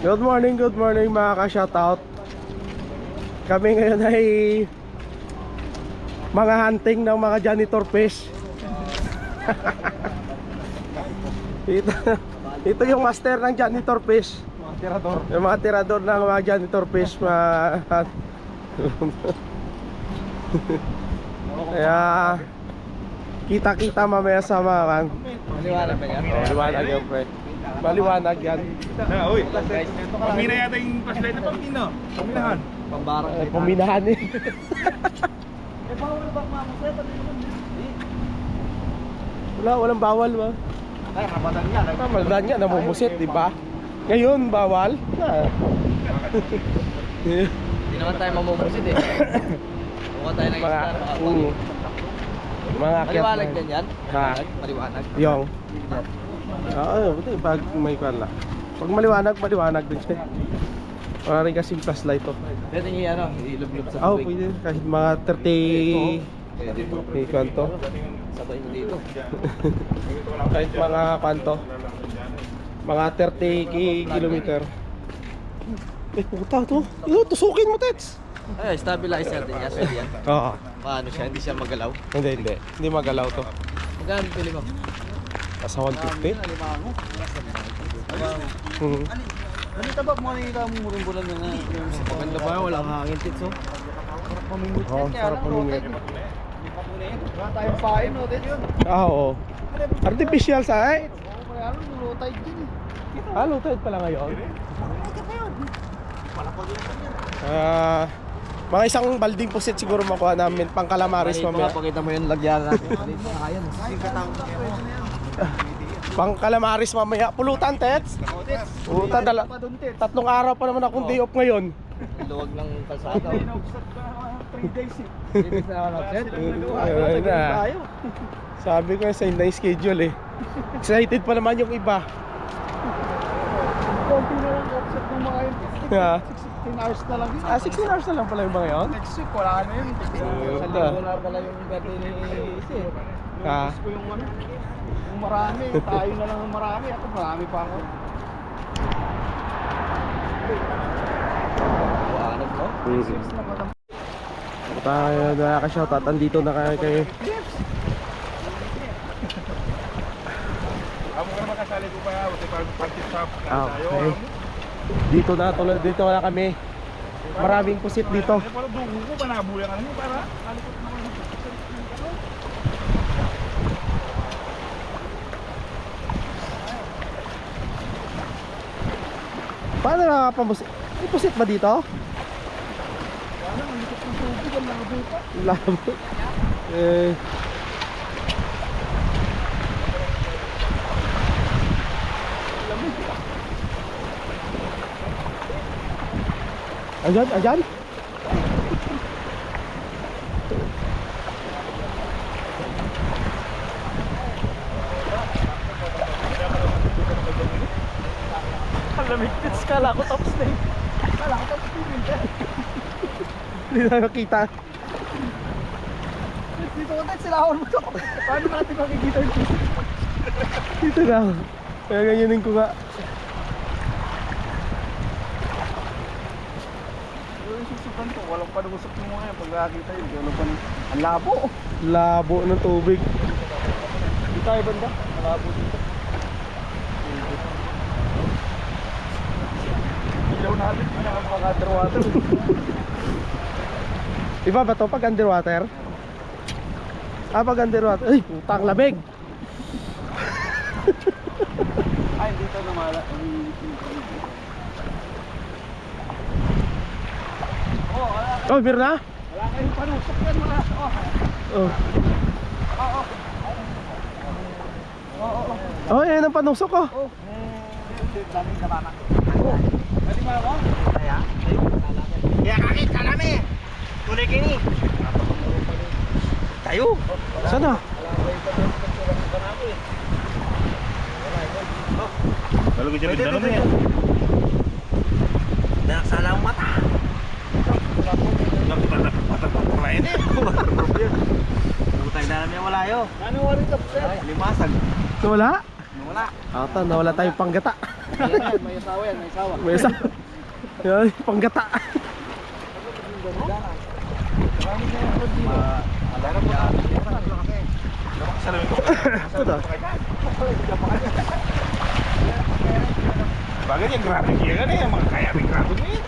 Good morning, good morning mga ka-shoutout. Kami ngayon ay mga hunting ng mga janitor fish. ito, ito yung master ng janitor fish. Mga tirador. Yung mga tirador ng mga janitor fish. Mga... Kaya kita-kita mamaya sa mga kan. Maliwanag ba yan? Oh, liwanag yan, pre. Maliwanag yan. Na, uy. Pamina yata yung flashlight na pamina. Paminahan. Pambarang Ay, puminahan eh. Eh, bawal ba? Sabi naman. Wala, walang bawal ba? Ay, rabatan niya. Tama na nga, namumusit, di ba? Ngayon, bawal? Ah. Hindi naman tayo mamumusit eh. Mukha tayo ng mga, mm, mga Maliwanag na- din yan? Ha? Maliwanag. Yung. Oo, buti pag may kwan lang. Pag maliwanag, maliwanag din siya. Wala rin kasing flashlight to. Pwede niya ano, ilublob sa Oo, oh, tubig. pwede. Kahit mga 30... Pwede po. May kwan to. Sabay mo dito. Kahit mga kwan to. Mga 30 ki- kilometer. Eh, puta to. Ito, tusukin mo, Tets. Ay, stabilizer din yan. Oo. Paano siya? Hindi siya magalaw. Hindi, hindi. Hindi magalaw to. Magkano pili mo? Nasa 150. Hmm. Ano tabak mo nakikita mo murong bulan na nga? Maganda ba? Walang hangin tits oh. Oo, sarap pamingit. Wala tayong pain no, din yun. Ah, oo. Artificial sa eh. Kaya ano, lutay din. Ah, low tide pala ngayon. Ah, mga isang balding pusit siguro makuha namin pang calamaris mamaya. Pakita mo yung lagyan natin. Ayan. Pang calamaris mamaya. Pulutan, Tets. Pulutan, dala. Tatlong araw pa naman akong day off ngayon. Luwag ng kalsada. 3 days eh. Ibig na ako set. Ayun na. Sabi ko sa na schedule eh. Excited pa naman yung iba. Konti na lang offset ng mga yun. Ha? 16 hours na lang. Ah, 16 hours na lang pala yung mga yun. Next week, wala na yun. Sa linggo na pala yung birthday ni Isi. Ha? Gusto ko yung ano. Marami. Tayo na lang ng marami. Ako marami pa ako. Buwanag mo? Mhm. Tayo na ka-shoutout. Andito na kayo kayo. Amo ka naman kasali ko pa. Parang party shop. Ah, okay. Dito na tulad dito na kami. Maraming pusit dito. Parang dugo ko pa nabuya ka naman para. Nakapamusit? May pusit ba dito? Labo. Eh. Ayan, ayan. Malamig tits. Kala ko tapos na yun. Kala ko tapos na yun. Hindi na nakita. Dito ko tayo silahon mo to. Paano natin makikita yung Dito na. Kaya ganyanin ko nga. Susukan ko, walang panusok mo ngayon pag nakakita yun. Walang pan... Ang labo. Labo ng tubig. Dito tayo banda. Malabo dito. Natin, pinaka-underwater. Iba ba to pag underwater? Ah, pag underwater. Ay, putang lamig. Ay, dito namala. Oh, wala, Oh, meron na? wala kayong panusok yan mga. Oh, Oh. oo. Oo, oo. Oh, yan ang panusok ko. Oh. Daming kabana. Oh. Ako? Kaya? Kaya kakit ka namin. Tunay kini. Tayo. Sana? Kalau kita di dalam ya. Nak salah mata. Nak patah patah patah ini. Butang dalam yang wala yo. Ano wala ka? Limasag. Wala? Wala. Ata, nawala tayong panggata. Yan yan, may asawa yan, may asawa. May isa. Yan, panggata. Na. Bagay yung grabe kaya ka na yan. Mga kaya rin grabe mo yan.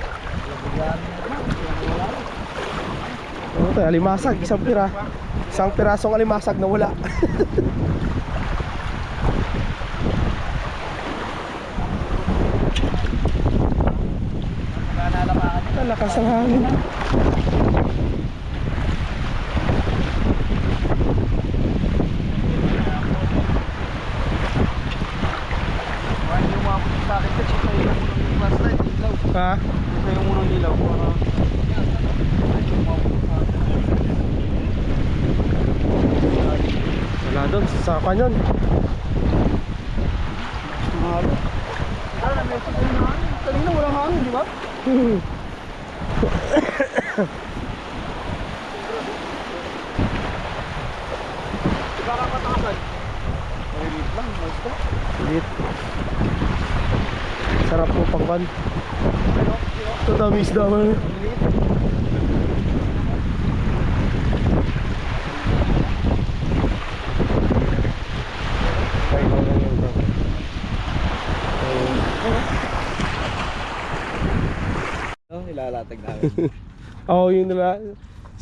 Tayo, alimasag, isang pira. Isang pirasong alimasag na wala. Ang lakas ng hangin. Kaya yung mga puto sa akin, check na yung unang flashlight, ilaw. Ha? Na yung unang ilaw. Para... Wala doon, sa kanyon. Hangin. Kanina walang hangin, di ba? Di ba kapatakan? Mahilit lang, mas ka. Ulit. Sarap po pangkan. Ito dami isda man. Ay, no, no, no, no. No, ilalatag namin. Oo, oh, yun nila.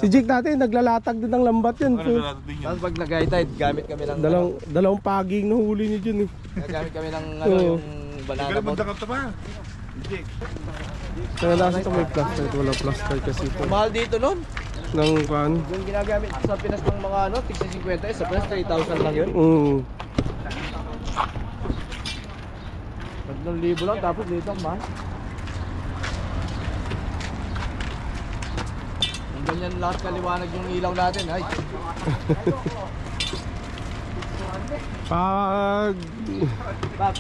Si Jake dati naglalatag din ng lambat yun. Ano yun? Tapos pag nag-high tide, gamit kami ng... Dalawang, dalawang paging na huli niyo dyan eh. ano, gamit kami ng ano, Oo. yung banana Ikaw boat. magdakap ta pa. Jake. Kaya nasa ito may plaster, wala plaster kasi ito. Mahal dito nun. Nang kan. Yung ginagamit sa Pinas ng mga ano, tigsa 50 eh, sa Pinas 3,000 lang yun. Mm. 3,000 lang, tapos dito ang mahal. Ganyan lahat kaliwanag yung ilaw natin, ay. Pag... Bab,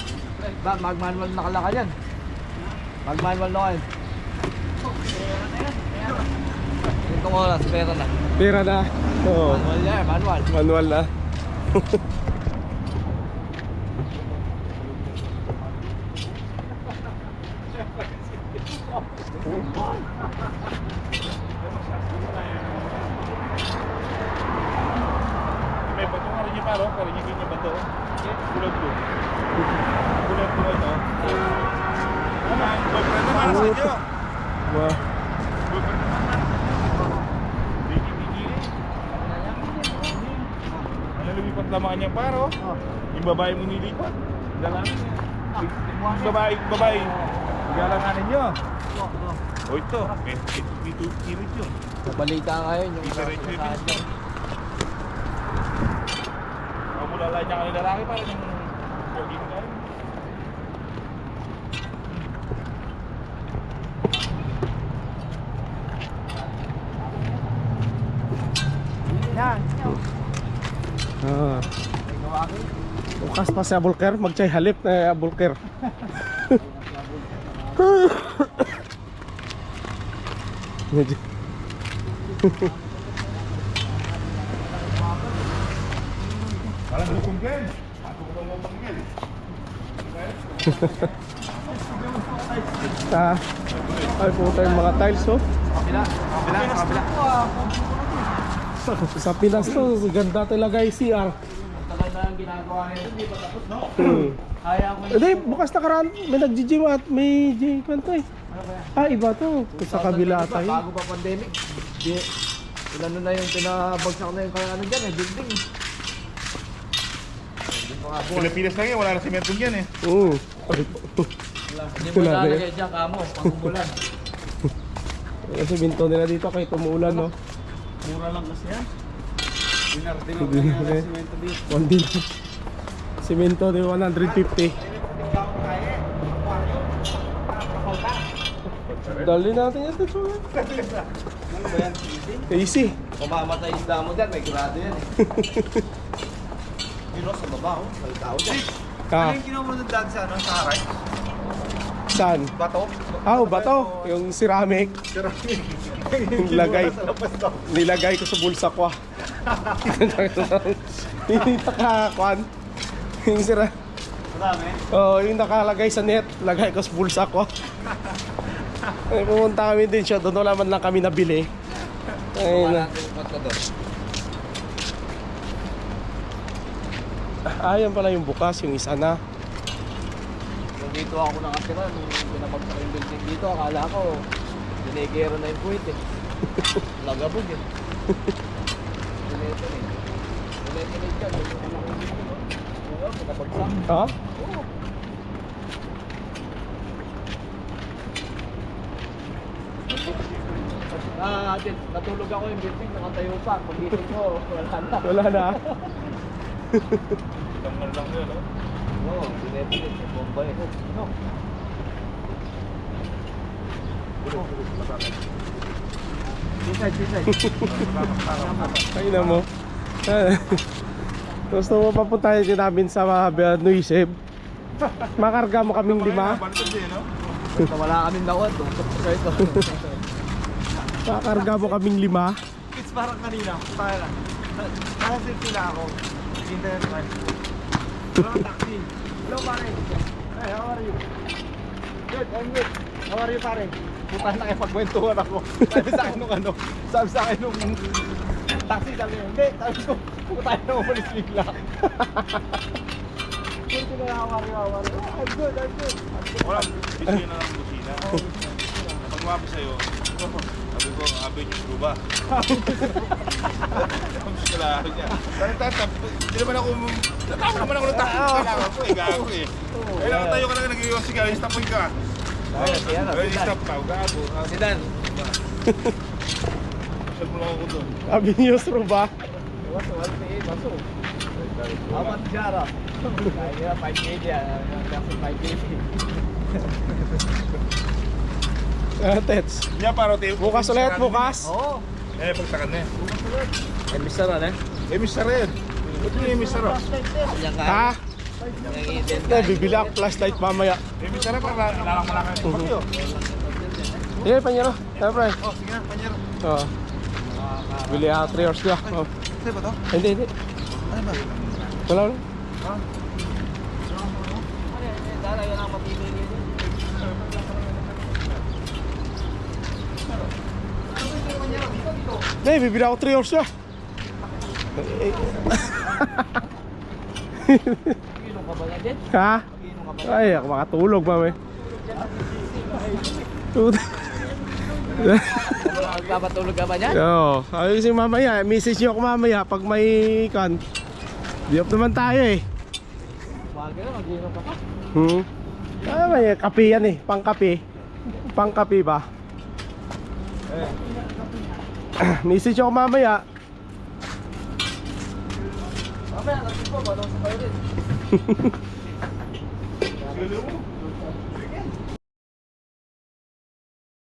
bab, mag-manual na kalaka yan. Mag-manual na kayo. Itong oras, pera na. Pera na. Oo. Manual yan, manual. Manual na. May bato nga Kaya yung yung bato. Kulot ko. Kulot ko ito. Ano? Boyfriend naman sa inyo. Wow. Boyfriend naman. Diki-diki. Ano lumipat lamang niya paro? Yung babae mo nilipat. Lalaki. Yung babae, babae. Galanganin nyo. O ito, may may two series yun. Balita ngayon yung Isa rin mulala niya kanila lalaki parang yung jogging na yun. Yan. Ah. Bukas pa si Abulker, magchay halip na Abulker. Medyo. Gen. Ako ko mo panggil. Ah. Ay po tayong mga tiles oh. Kabila, kabila, kabila. Sa Pinas to, ganda talaga yung CR. Tagal na ang ginagawa nito, hindi tapos, no? Hmm. Kaya ko Hindi, bukas nakaraan, may nag-gym at may gym kwento eh. Ah, iba to. Sa kabila tayo. Bago pa pandemic. Ilan na yung pinabagsak na yung kaya ano dyan eh, building. Hindi pa nga buwan. Pilipinas lang yan, wala na simento yan eh. Oo. Hindi mo Wala na ilalagay dyan kamo, pangumulan. Kasi binto nila dito kay tumuulan no. Mura lang kasi yan. Dinardin Hindi na. One din. Simento di 150. Dali natin yan dito. Ano ba yan? Easy. Kumamatay isda mo dyan, may grado yan eh. O, sa baba oh, may tao dyan. Ah, ginawa mo ng dad sa ano, sa haray? saan? Bato? Ah, oh, bato. Yung ceramic. Yung lagay. Nilagay ko sa bulsa ko. ah. Hindi nakakuan. Yung sira. Marami? Oo, yung nakalagay sa net, lagay ko sa bulsa ko. Ay, pumunta kami din siya, doon wala man lang kami nabili. Ay, na. Ah, yan pala yung bukas, yung isa na. Nung dito ako nakatira, nung pinabagsak yung building dito, akala ko, dinegero na yung puwit eh. Lagabog eh. Dinetonate. Dinetonate ka? Oo, pinabagsak. Ha? Oo. Ah, din, natulog ako yung building, nakatayo pa. Pagising ko, wala na. Wala na. Tanggal lang yun, oh. Oo, dinetonate. Yung bomba eh. Ano? Inside, inside. Ay na mo. Gusto mo papuntahin din namin sa mga Nuiseb. Makarga mo kaming lima. No? Basta wala kaming ito. Makarga mo kaming lima. It's parang kanina, lang. Nakasit sila ako. Man. Wala kang taxi. Hello pare. How are you? Good, I'm good. How are you pare? Puta na kayo pagkwentuhan ako. Sabi sa akin nung ano, sabi sa akin nung taxi, sabi niya, hindi, sabi ko, puta na umalis bigla. Good, good, how are you, how are you? Oh, I'm good, I'm good. Wala, bisyo na lang busina. Pag mabi sa'yo, sabi ko, abe yung luba. Tapos wala ako niya. Parang tatap, hindi naman ako, natawa naman ako ng takot. Kailangan ko eh, gago eh. Kailangan tayo ka lang nag-iwas ka. Si ano, Ay, si Dan. stop ka, gago. Si Dan. Lang ako doon? Sabi ni Yusro ba? Baso, wala si Baso. Amat Jara. Kaya nila 5 kg yan. Kasi 5 kg. Ah, Tets. Niya paro tayo. Bukas ulit, bukas. Oo. Eh, pagtakan na eh. Eh, Mr. Ron eh. Eh, Mr. Red. Ba't yung Mr. Red? Yan ka. Ha? Yung. Eh, bibili ako flashlight mamaya. Eh, Mr. Red, para lalang mo lang kayo. Pagyo. Sige, panyero. Siyempre. Oh, sige na, panyero. Oo. Bili ako 3 hours niya. Oh. Sa'yo ba to? Hindi, hindi. Ano ba? Wala lang. Dara, yun ang mapipili dito. Hindi, bibili ako 3 hours niya. Eh, Inom ka ba nga dyan? Ha? Ay, ako makatulog, mami. Tut- Magpapatulog ka ba dyan? Oo. Sabi kasi mamaya, message niyo ako mamaya pag may kan. Di off naman tayo eh. Ka na, mag-inom ka pa. Hmm. Ah, may kape yan eh. Pang kape. Pang kape ba? message ako mamaya. Mamaya, natin po, balong sa kayo rin.